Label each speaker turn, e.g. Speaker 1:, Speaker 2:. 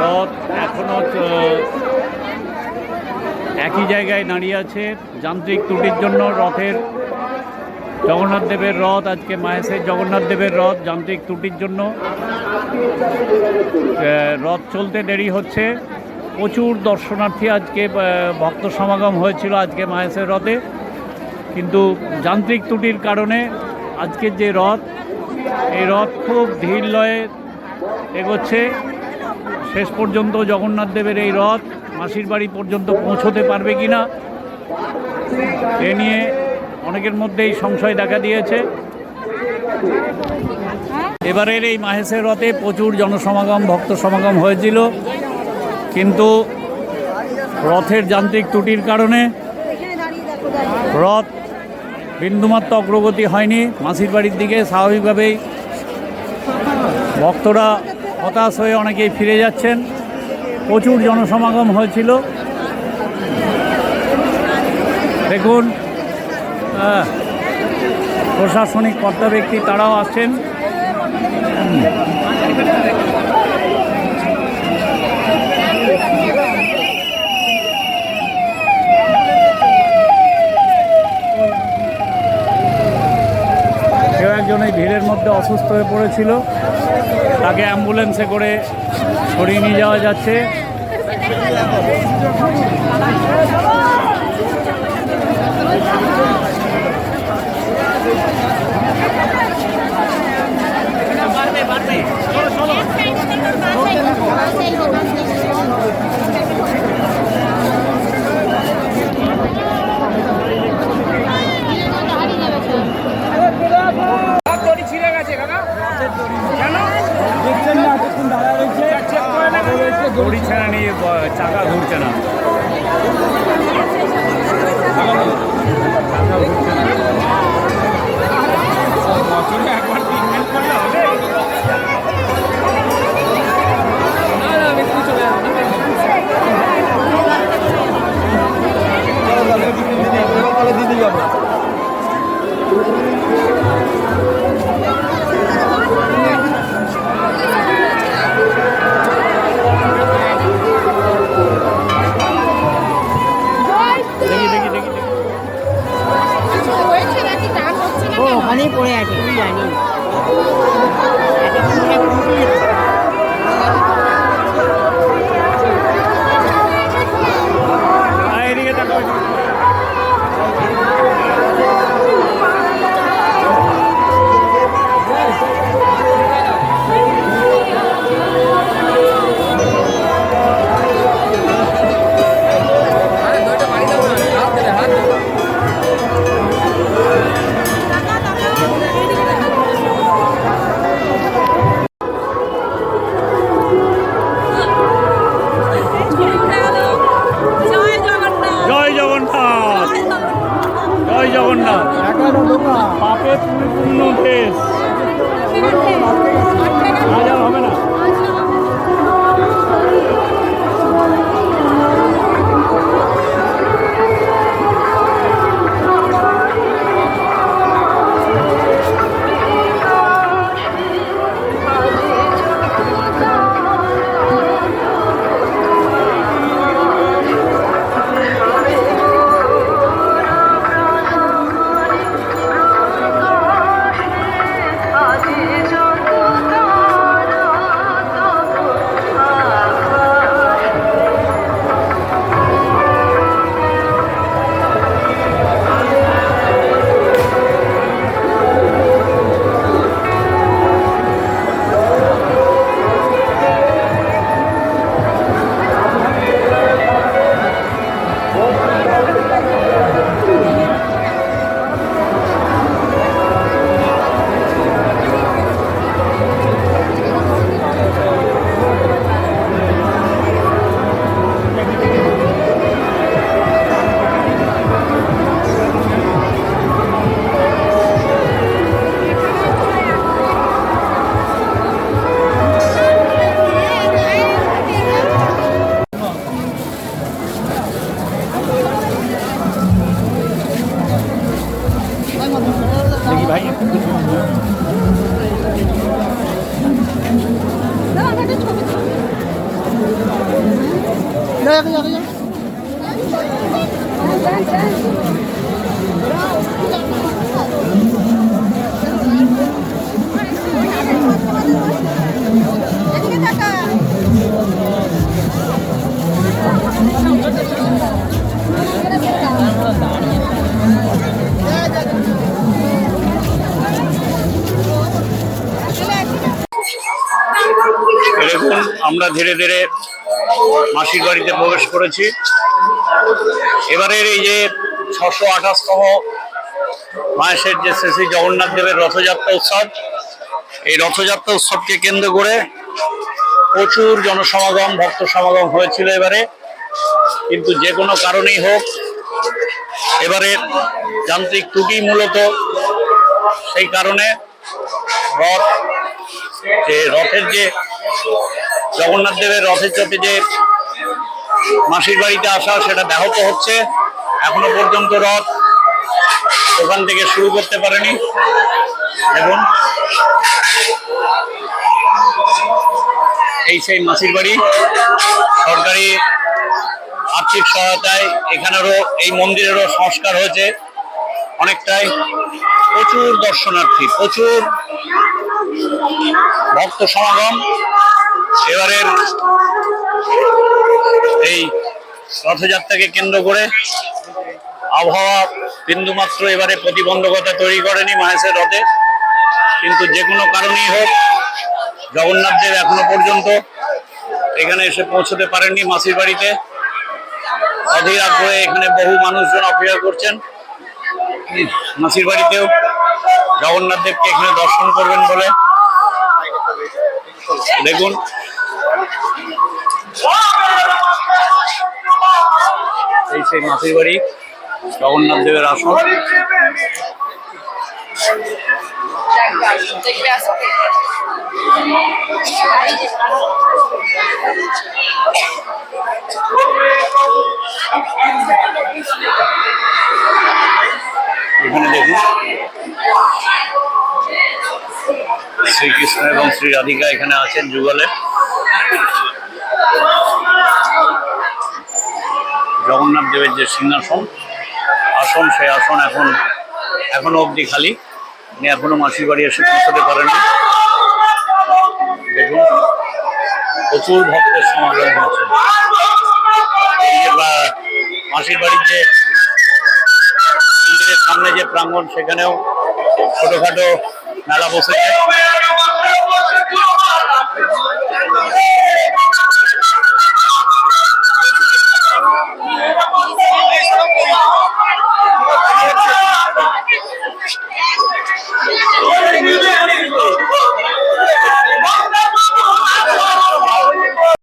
Speaker 1: রথ এখনও একই জায়গায় দাঁড়িয়ে আছে। যান্ত্রিক ত্রুটির জন্য রথের জগন্নাথ দেবের রথ, আজকে মাহেশের জগন্নাথ দেবের রথ যান্ত্রিক ত্রুটির জন্য। রথ চলতে দেরি হচ্ছে। প্রচুর দর্শনার্থী আজকে ভক্ত সমাগম হয়েছিল আজকে মাহেশের রথে। কিন্তু যান্ত্রিক ত্রুটির কারণে আজকের যে রথ, এই রথ খুব ধীর লয়ে এগোচ্ছে। শেষ পর্যন্ত জগন্নাথ দেবের এই রথ মাসির বাড়ি পর্যন্ত পৌঁছতে পারবে কি না, এ নিয়ে অনেকের মধ্যেই সংশয় দেখা দিয়েছে। এবারের এই মাহেশের রথে প্রচুর জনসমাগম, ভক্ত সমাগম হয়েছিল। কিন্তু রথের যান্ত্রিক ত্রুটির কারণে রথ বিন্দুমাত্র অগ্রগতি হয়নি। মাসির বাড়ির দিকে স্বাভাবিকভাবেই ভক্তরা হতাশ হয়ে অনেকেই ফিরে যাচ্ছেন। প্রচুর জনসমাগম হয়েছিল। দেখুন প্রশাসনিক কর্তা ব্যক্তি তারাও আসছেন। অসুস্থ হয়ে পড়েছিল। তাকে অ্যাম্বুলেন্সে করে সরিয়ে নিয়ে যাওয়া যাচ্ছে। দেখি দেখি দেখি দেখি। ও জয়
Speaker 2: জগন্নাথ। পাপে পরিপূর্ণ দেশ। হবে
Speaker 3: না। Il n'y a
Speaker 1: rien. আমরা ধীরে ধীরে মাসির বাড়িতে প্রবেশ করেছি। এবারের এই যে ছশো আঠাশতম মাসের যে শ্রী জগন্নাথ দেবের রথযাত্রা উৎসব, এই রথযাত্রা উৎসবকে কেন্দ্র করে প্রচুর জনসমাগম, ভক্ত সমাগম হয়েছিল এবারে। কিন্তু যে কোনো কারণেই হোক এবারের যান্ত্রিক ত্রুটি মূলত সেই কারণে রথ, যে রথের যে জগন্নাথ দেবের রথের চোখে যে মাসির বাড়িতে আসা, সেটা ব্যাহত হচ্ছে। এখনও পর্যন্ত রথ ওখান থেকে শুরু করতে পারেনি। দেখুন। এই সেই মাসির বাড়ি। সরকারি আর্থিক সহায়তায় এখানেরও এই মন্দিরেরও সংস্কার হয়েছে অনেকটাই। প্রচুর দর্শনার্থী, প্রচুর ভক্ত সমাগম। এবারের এই রথযাত্রাকে কেন্দ্র করে আবহাওয়া বিন্দুমাত্র এবারে প্রতিবন্ধকতা তৈরি করেনি মাহেশের রথে। কিন্তু যে কোনো কারণেই হোক, জগন্নাথ দেব এখনও পর্যন্ত এখানে এসে পৌঁছতে পারেননি মাসির বাড়িতে। অধীর আগ্রহে এখানে বহু মানুষজন অপেক্ষা করছেন। মাসির বাড়িতেও জগন্নাথ দেবকে এখানে দর্শন করবেন বলে। দেখুন এই সেই মাসির বাড়ি। জগন্নাথ দেবের আসন এখানে দেখুন। শ্রীকৃষ্ণ এবং শ্রী রাধিকা এখানে আছেন যুগলে জগন্নাথ দেবের যে সিংহাসন, আসন, সেই আসন এখন, এখনও অবধি খালি। উনি এখনও মাসির বাড়ি এসে পৌঁছতে পারেননি দেখুন, প্রচুর ভক্তের সমাগম হয়েছে। মাসির বাড়ির যে মন্দিরের সামনে যে প্রাঙ্গণ, সেখানেও ছোটোখাটো মেলা বসেছে।